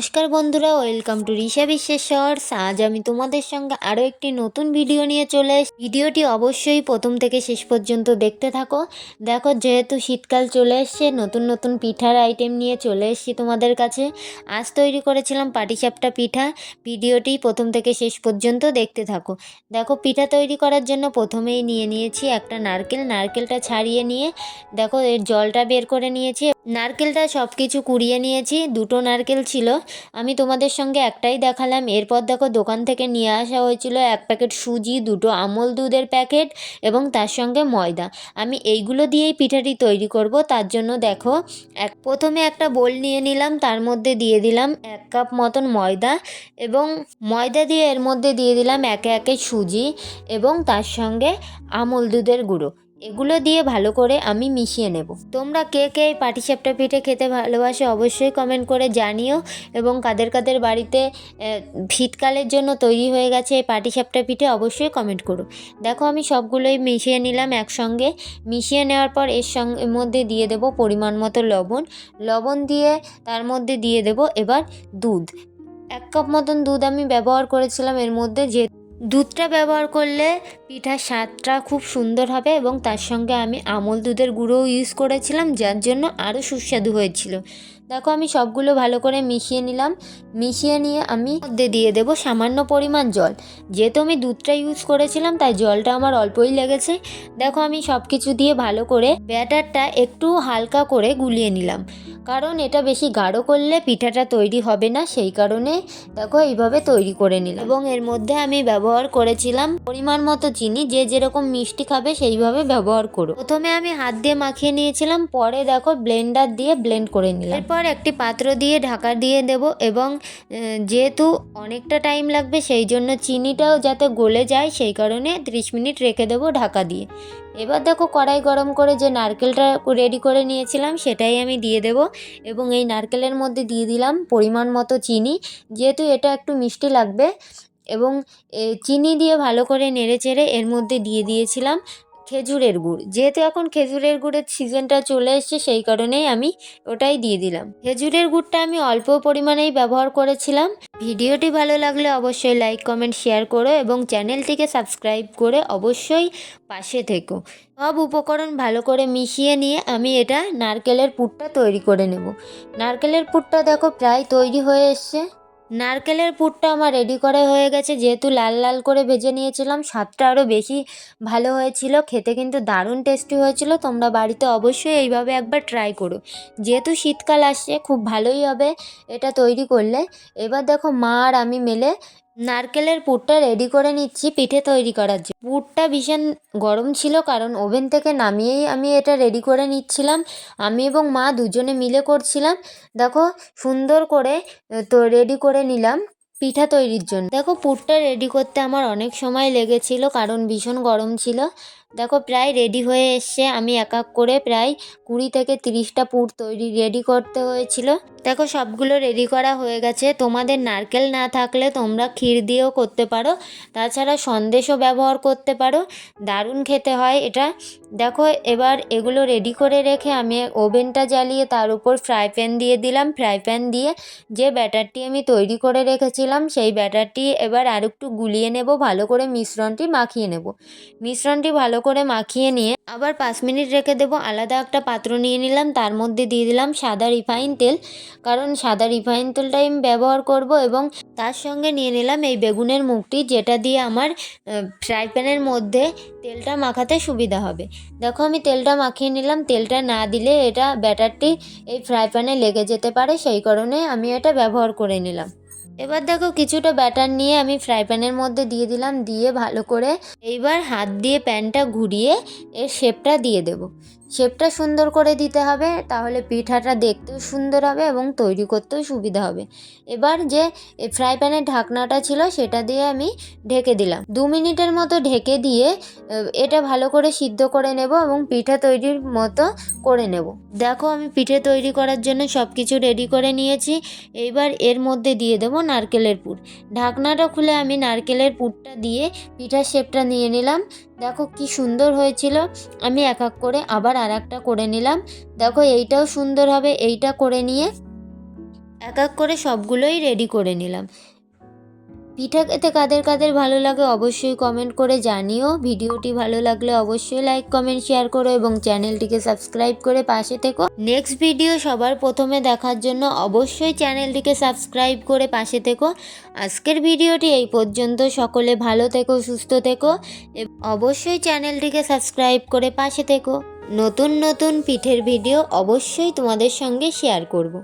নমস্কার বন্ধুরা, welcome to Risa বিশ্বের শর্টস আজ আমি তোমাদের সঙ্গে আরও একটি নতুন ভিডিও নিয়ে চলে এসেছি। ভিডিওটি অবশ্যই প্রথম থেকে শেষ পর্যন্ত দেখতে থাকো। দেখো, যেহেতু শীতকাল চলে এসছে, নতুন নতুন পিঠার আইটেম নিয়ে চলে এসেছি তোমাদের কাছে। আজ তৈরি করেছিলাম পাটিসাপটা পিঠা। ভিডিওটি প্রথম থেকে শেষ পর্যন্ত দেখতে থাকো। দেখো, পিঠা তৈরি করার জন্য প্রথমেই নিয়ে নিয়েছি একটা নারকেল। নারকেলটা ছাড়িয়ে নিয়ে, দেখো, এর জলটা বের করে নিয়েছি। নারকেলটা সব কিছু কুড়িয়ে নিয়েছি, দুটো নারকেল ছিল। আমি তোমাদের সঙ্গে একটাই দেখালাম। এরপর দেখো দোকান থেকে নিয়ে আসা হয়েছিল এক প্যাকেট সুজি, দুটো আমল দুধের প্যাকেট এবং তার সঙ্গে ময়দা। আমি এইগুলো দিয়েই পিঠাটি তৈরি করব, তার জন্য দেখো এক, প্রথমে একটা বোল নিয়ে নিলাম, তার মধ্যে দিয়ে দিলাম এক কাপ মতন ময়দা এবং ময়দা দিয়ে এর মধ্যে দিয়ে দিলাম একে একে সুজি এবং তার সঙ্গে আমল দুধের গুঁড়ো। এগুলো দিয়ে ভালো করে আমি মিশিয়ে নেব। তোমরা কে কে এই পাটিসাপটা পিঠে খেতে ভালোবাসো অবশ্যই কমেন্ট করে জানিও এবং কাদের কাদের বাড়িতে শীতকালের জন্য তৈরি হয়ে গেছে এই পাটিসাপটা পিঠে অবশ্যই কমেন্ট করো। দেখো আমি সবগুলোই মিশিয়ে নিলাম একসঙ্গে। মিশিয়ে নেওয়ার পর এর সঙ্গে মধ্যে দিয়ে দেব পরিমাণ মতো লবণ। লবণ দিয়ে তার মধ্যে দিয়ে দেব এবার দুধ। এক কাপ মতন দুধ আমি ব্যবহার করেছিলাম, এর মধ্যে যে দুধটা ব্যবহার করলে পিঠার স্বাদটা খুব সুন্দর হবে এবং তার সঙ্গে আমি আমল দুধের গুঁড়োও ইউজ করেছিলাম, যার জন্য আরও সুস্বাদু হয়েছিল। দেখো, আমি সবগুলো ভালো করে মিশিয়ে নিলাম। মিশিয়ে নিয়ে আমি মধ্যে দিয়ে দেবো সামান্য পরিমাণ জল। যেহেতু আমি দুধটা ইউজ করেছিলাম, তাই জলটা আমার অল্পই লেগেছে। দেখো, আমি সব কিছু দিয়ে ভালো করে ব্যাটারটা একটু হালকা করে গুলিয়ে নিলাম। কারণ এটা বেশি গাঢ় করলে পিঠাটা তৈরি হবে না, সেই কারণে দেখো, এইভাবে তৈরি করে নিলাম। এবং এর মধ্যে আমি ব্যবহার করেছিলাম পরিমাণ মতো চিনি, যে যেরকম মিষ্টি খাবে সেইভাবে ব্যবহার করো। প্রথমে আমি হাত দিয়ে মাখিয়ে নিয়েছিলাম, পরে দেখো ব্লেন্ডার দিয়ে ব্লেন্ড করে নিলাম। এরপর একটি পাত্র দিয়ে ঢাকা দিয়ে দেব এবং যেহেতু অনেকটা টাইম লাগবে সেই জন্য চিনিটাও যাতে গলে যায় সেই কারণে ত্রিশ মিনিট রেখে দেবো ঢাকা দিয়ে। এবার দেখো কড়াই গরম করে যে নারকেলটা রেডি করে নিয়েছিলাম সেটাই আমি দিয়ে দেব এবং এই নারকেলের মধ্যে দিয়ে দিলাম পরিমাণ মতো চিনি, যেহেতু এটা একটু মিষ্টি লাগবে এবং চিনি দিয়ে ভালো করে নেড়ে চেড়ে এর মধ্যে দিয়ে দিয়েছিলাম খেজুরের গুড়। যেহেতু এখন খেজুরের গুড়ের সিজনটা চলে এসছে, সেই কারণেই আমি ওটাই দিয়ে দিলাম। খেজুরের গুড়টা আমি অল্প পরিমাণেই ব্যবহার করেছিলাম। ভিডিওটি ভালো লাগলে অবশ্যই লাইক কমেন্ট শেয়ার করো এবং চ্যানেলটিকে সাবস্ক্রাইব করে অবশ্যই পাশে থেকো। সব উপকরণ ভালো করে মিশিয়ে নিয়ে আমি এটা নারকেলের পুরটা তৈরি করে নেব। নারকেলের পুরটা দেখো প্রায় তৈরি হয়ে এসছে। নারকেলের পুরটা আমার রেডি করা হয়ে গেছে। যেহেতু লাল লাল করে ভেজে নিয়েছিলাম, স্বাদটা আরও বেশি ভালো হয়েছিল। খেতে কিন্তু দারুণ টেস্টি হয়েছিল। তোমরা বাড়িতে অবশ্যই এইভাবে একবার ট্রাই করো। যেহেতু শীতকাল আসছে, খুব ভালোই হবে এটা তৈরি করলে। এবার দেখো মা আর আমি মেলে নারকেলের পুরটা রেডি করে নিচ্ছি, পিঠে তৈরি করার জন্য। পুরটা ভীষণ গরম ছিল, কারণ ওভেন থেকে নামিয়েই আমি এটা রেডি করে নিচ্ছিলাম। আমি এবং মা দুজনে মিলে করছিলাম। দেখো, সুন্দর করে তো রেডি করে নিলাম পিঠা তৈরির জন্য। দেখো, পুরটা রেডি করতে আমার অনেক সময় লেগেছিল, কারণ ভীষণ গরম ছিল। দেখো, প্রায় রেডি হয়ে এসছে। আমি এক এক করে প্রায় কুড়ি থেকে তিরিশটা পুর তৈরি রেডি করতে হয়েছিল। দেখো, সবগুলো রেডি করা হয়ে গেছে। তোমাদের নারকেল না থাকলে তোমরা ক্ষীর দিয়েও করতে পারো। তাছাড়া সন্দেশও ব্যবহার করতে পারো। দারুণ খেতে হয় এটা। দেখো, এবার এগুলো রেডি করে রেখে আমি ওভেনটা জ্বালিয়ে তার উপর ফ্রাই প্যান দিয়ে দিলাম। ফ্রাই প্যান দিয়ে যে ব্যাটারটি আমি তৈরি করে রেখেছিলাম, সেই ব্যাটারটি এবার আর একটু গুলিয়ে নেব। ভালো করে মিশ্রণটি মাখিয়ে নেব। মিশ্রণটি ভালো করে মাখিয়ে নিয়ে আবার পাঁচ মিনিট রেখে দেবো। আলাদা একটা পাত্র নিয়ে নিলাম, তার মধ্যে দিয়ে দিলাম সাদা রিফাইন তেল। কারণ সাদা রিফাইন তেলটাই আমি ব্যবহার করব এবং তার সঙ্গে নিয়ে নিলাম এই বেগুনের মুখটি, যেটা দিয়ে আমার ফ্রাই প্যানের মধ্যে তেলটা মাখাতে সুবিধা হবে। দেখো আমি তেলটা মাখিয়ে নিলাম, তেলটা না দিলে এটা ব্যাটারটি এই ফ্রাই প্যানে লেগে যেতে পারে, সেই কারণে আমি এটা ব্যবহার করে নিলাম। এবার দেখো কিছুটা ব্যাটার নিয়ে আমি ফ্রাই প্যানের মধ্যে দিয়ে দিলাম, দিয়ে ভালো করে এইবার হাত দিয়ে প্যানটা ঘুরিয়ে এর শেপটা দিয়ে দেব। শেপটা সুন্দর করে দিতে হবে, তাহলে পিঠাটা দেখতেও সুন্দর হবে এবং তৈরি করতেও সুবিধা হবে। এবার যে ফ্রাই প্যানের ঢাকনাটা ছিল সেটা দিয়ে আমি ঢেকে দিলাম। দু মিনিটের মতো ঢেকে দিয়ে এটা ভালো করে সিদ্ধ করে নেব এবং পিঠা তৈরির মতো করে নেব। দেখো আমি পিঠে তৈরি করার জন্য সব কিছু রেডি করে নিয়েছি। এইবার এর মধ্যে দিয়ে দেবো নারকেলের পুর। ঢাকনাটা খুলে আমি নারকেলের পুরটা দিয়ে পিঠার শেপটা নিয়ে নিলাম। দেখো কি সুন্দর হয়েছিল। আমি এক এক করে আবার আর একটা করে নিলাম। দেখো এইটাও সুন্দর হবে, এইটা করে নিয়ে এক এক করে সবগুলোই রেডি করে নিলাম। পিঠা খেতে কাদের কাদের ভালো লাগে অবশ্যই কমেন্ট করে জানিও। ভিডিওটি ভালো লাগলে অবশ্যই লাইক কমেন্ট শেয়ার করো এবং চ্যানেলটিকে সাবস্ক্রাইব করে পাশে থেকো। নেক্সট ভিডিও সবার প্রথমে দেখার জন্য অবশ্যই চ্যানেলটিকে সাবস্ক্রাইব করে পাশে থেকো। আজকের ভিডিওটি এই পর্যন্ত। সকলে ভালো থেকো, সুস্থ থেকো অবশ্যই চ্যানেলটিকে সাবস্ক্রাইব করে পাশে থেকো। নতুন নতুন পিঠের ভিডিও অবশ্যই তোমাদের সঙ্গে শেয়ার করব।